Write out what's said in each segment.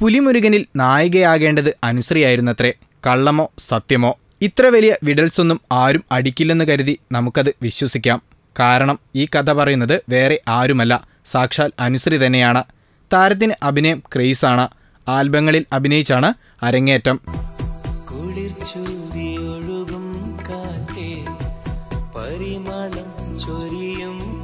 പുലിമുരുകനിൽ നായികയാകേണ്ടത് അനുശ്രീയായിരുന്നത്രേ. കള്ളമോ സത്യമോ ഇത്ര വലിയ വിടൽസൊന്നും ആരും അടിക്കില്ലെന്ന് കരുതി നമുക്കത് വിശ്വസിക്കാം. കാരണം ഈ കഥ പറയുന്നത് വേറെ ആരുമല്ല. സാക്ഷാൽ അനുശ്രീ തന്നെയാണ്. താരത്തിന് അഭിനയം ക്രേസാണ്. ആൽബങ്ങളിൽ അഭിനയിച്ചാണ് അരങ്ങേറ്റം. പരിമളം ചൊരിയും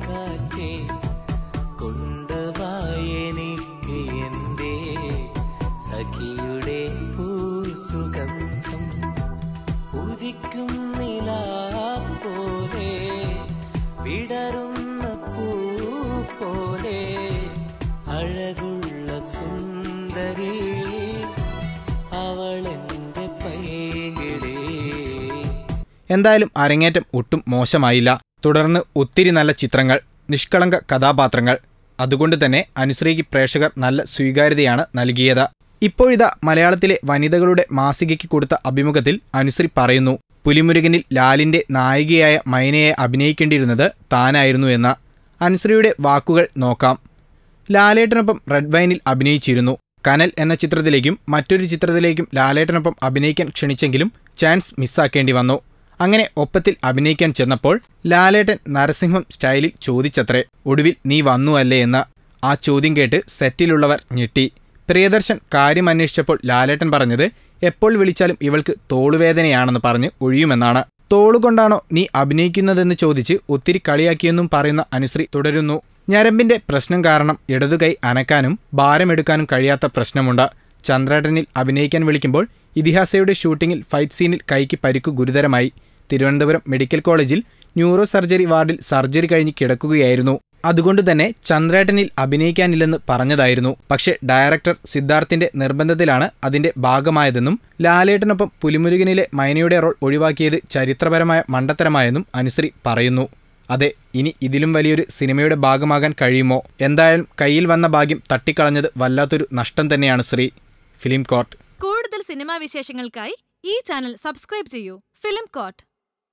അഴകുള്ള സുന്ദരി അവളെന്റെ എന്തായാലും അരങ്ങേറ്റം ഒട്ടും മോശമായില്ല. തുടർന്ന് ഒത്തിരി നല്ല ചിത്രങ്ങൾ നിഷ്കളങ്ക കഥാപാത്രങ്ങൾ. അതുകൊണ്ട് തന്നെ അനുശ്രീക്ക് പ്രേക്ഷകർ നല്ല സ്വീകാര്യതയാണ് നൽകിയത്. ഇപ്പോഴിതാ മലയാളത്തിലെ വനിതകളുടെ മാസികയ്ക്ക് കൊടുത്ത അഭിമുഖത്തിൽ അനുശ്രീ പറയുന്നു പുലിമുരുകനിൽ ലാലിന്റെ നായികയായ മൈനയെ അഭിനയിക്കേണ്ടിയിരുന്നത് താനായിരുന്നു എന്ന. അനുശ്രീയുടെ വാക്കുകൾ നോക്കാം. ലാലേട്ടനൊപ്പം റെഡ് വൈനിൽ അഭിനയിച്ചിരുന്നു. കനൽ എന്ന ചിത്രത്തിലേക്കും മറ്റൊരു ചിത്രത്തിലേക്കും ലാലേട്ടനൊപ്പം അഭിനയിക്കാൻ ക്ഷണിച്ചെങ്കിലും ചാൻസ് മിസ്സാക്കേണ്ടി വന്നു. അങ്ങനെ ഒപ്പത്തിൽ അഭിനയിക്കാൻ ചെന്നപ്പോൾ ലാലേട്ടൻ നരസിംഹം സ്റ്റൈലിൽ ചോദിച്ചത്രേ ഒടുവിൽ നീ വന്നു അല്ലേ എന്ന്. ആ ചോദ്യം കേട്ട് സെറ്റിലുള്ളവർ ഞെട്ടി. പ്രിയദർശൻ കാര്യം അന്വേഷിച്ചപ്പോൾ ലാലേട്ടൻ പറഞ്ഞത് എപ്പോൾ വിളിച്ചാലും ഇവൾക്ക് തോളുവേദനയാണെന്ന് പറഞ്ഞ് ഒഴിയുമെന്നാണ്. തോളുകൊണ്ടാണോ നീ അഭിനയിക്കുന്നതെന്ന് ചോദിച്ച് ഒത്തിരി കളിയാക്കിയെന്നും പറയുന്ന അനുശ്രീ തുടരുന്നു. ഞരമ്പിന്റെ പ്രശ്നം കാരണം ഇടതുകൈ അനക്കാനും ഭാരമെടുക്കാനും കഴിയാത്ത പ്രശ്നമുണ്ട്. ചന്ദ്രേട്ടനിൽ അഭിനയിക്കാൻ വിളിക്കുമ്പോൾ ഇതിഹാസയുടെ ഷൂട്ടിങ്ങിൽ ഫൈറ്റ് സീനിൽ കൈക്ക് പരിക്ക് ഗുരുതരമായി. തിരുവനന്തപുരം മെഡിക്കൽ കോളേജിൽ ന്യൂറോ സർജറി വാർഡിൽ സർജറി കഴിഞ്ഞ് കിടക്കുകയായിരുന്നു. അതുകൊണ്ട് തന്നെ ചന്ദ്രേട്ടനിൽ അഭിനയിക്കാനില്ലെന്ന് പറഞ്ഞതായിരുന്നു. പക്ഷേ ഡയറക്ടർ സിദ്ധാർത്ഥിന്റെ നിർബന്ധത്തിലാണ് അതിന്റെ ഭാഗമായതെന്നും ലാലേട്ടനൊപ്പം പുലിമുരുകനിലെ മൈനയുടെ റോൾ ഒഴിവാക്കിയത് ചരിത്രപരമായ മണ്ടത്തരമായെന്നും അനുശ്രീ പറയുന്നു. അതെ ഇനി ഇതിലും വലിയൊരു സിനിമയുടെ ഭാഗമാകാൻ കഴിയുമോ? എന്തായാലും കയ്യിൽ വന്ന ഭാഗ്യം തട്ടിക്കളഞ്ഞത് വല്ലാത്തൊരു നഷ്ടം തന്നെയാണ് ശ്രീ ഫിലിം കോർട്ട്. കൂടുതൽ സിനിമാ വിശേഷങ്ങൾക്കായി ഈ ചാനൽ സബ്സ്ക്രൈബ് ചെയ്യൂ. Film court